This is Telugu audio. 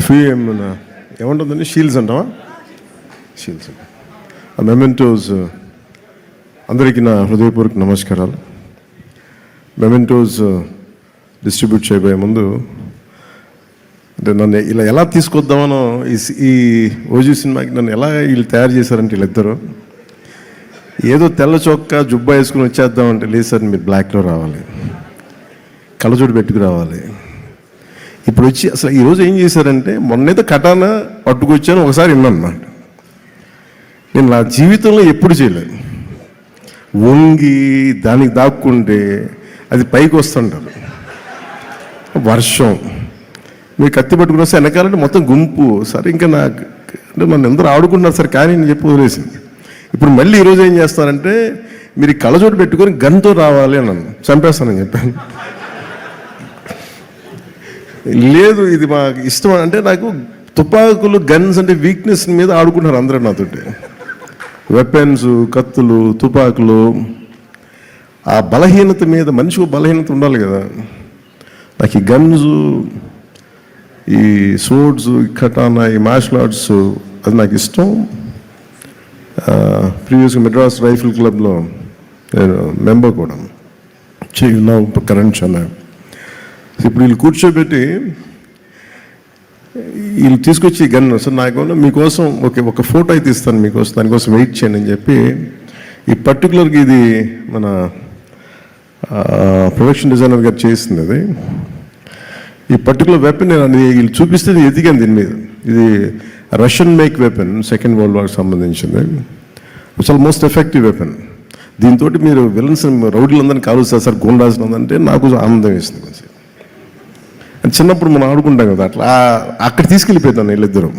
ఫీ ఏముంటుందండి? షీల్డ్స్ అంటావా? షీల్డ్స్ ఆ మెమెంటోస్ అందరికీ నా హృదయపూర్వక నమస్కారాలు. మెమెంటోస్ డిస్ట్రిబ్యూట్ చేయబోయే ముందు అంటే నన్ను ఇలా ఎలా తీసుకొద్దామనో ఈ ఈ ఓజీ సినిమాకి నన్ను ఎలా వీళ్ళు తయారు చేశారంటే వీళ్ళిద్దరు ఏదో తెల్ల చొక్క జుబ్బా వేసుకుని వచ్చేద్దామంటే లేదు సార్ మీరు బ్లాక్లో రావాలి. కళ్ళజోడు పెట్టుకు రావాలి. ఇప్పుడు వచ్చి అసలు ఈరోజు ఏం చేశారంటే మొన్నైతే కటాన పట్టుకొచ్చాను ఒకసారి విన్నాను నేను నా జీవితంలో ఎప్పుడు చేయలేదు. వంగి దానికి దాక్కుంటే అది పైకి వస్తుంటారు. వర్షం. మీరు కత్తి పట్టుకుని వస్తే వెనకాలంటే మొత్తం గుంపు. సరే ఇంకా నాకు అంటే నన్ను అందరూ ఆడుకుంటున్నారు సరే కానీ నేను చెప్పి వదిలేసింది. ఇప్పుడు మళ్ళీ ఈరోజు ఏం చేస్తారంటే మీరు ఈ కళ్ళజోడు పెట్టుకొని గన్తో రావాలి అని నన్ను చంపేస్తానని చెప్పాను. లేదు ఇది మాకు ఇష్టం అంటే నాకు తుపాకులు గన్స్ అంటే వీక్నెస్ మీద ఆడుకుంటున్నారు అందరూ నాతోటి. వెపన్స్ కత్తులు తుపాకులు. ఆ బలహీనత మీద మనిషికి బలహీనత ఉండాలి కదా. నాకు ఈ గన్స్ ఈ సోడ్స్ ఈ కటానా ఈ మార్షల్ ఆర్ట్స్ అది నాకు ఇష్టం. ప్రీవియస్గా మెడ్రాస్ రైఫిల్ క్లబ్లో నేను మెంబర్ కూడా. నా కరెంట్ చాలా ఇప్పుడు వీళ్ళు కూర్చోబెట్టి వీళ్ళు తీసుకొచ్చి గన్ సార్ నాకు మీకోసం ఓకే ఒక ఫోటో అయితే ఇస్తాను మీకోసం దానికోసం వెయిట్ చేయండి అని చెప్పి ఈ పర్టికులర్గా ఇది మన ప్రొడక్షన్ డిజైనర్ గారు చేసింది అది. ఈ పర్టికులర్ వెపన్ నేను అది వీళ్ళు చూపిస్తే ఇది ఎదిగాను దీని మీద. ఇది Russian make weapon second world వార్కి సంబంధించింది. It's most effective weapon. దీంతో మీరు విలన్స్ రౌడీలందరినీ కాలుస్తారు సార్ గుండాల్సిన అంటే నాకు ఆనందం వేసింది కొంచెం. చిన్నప్పుడు మనం ఆడుకుంటాం కదా అట్లా. అక్కడ తీసుకెళ్ళిపోతాను వీళ్ళిద్దరూ.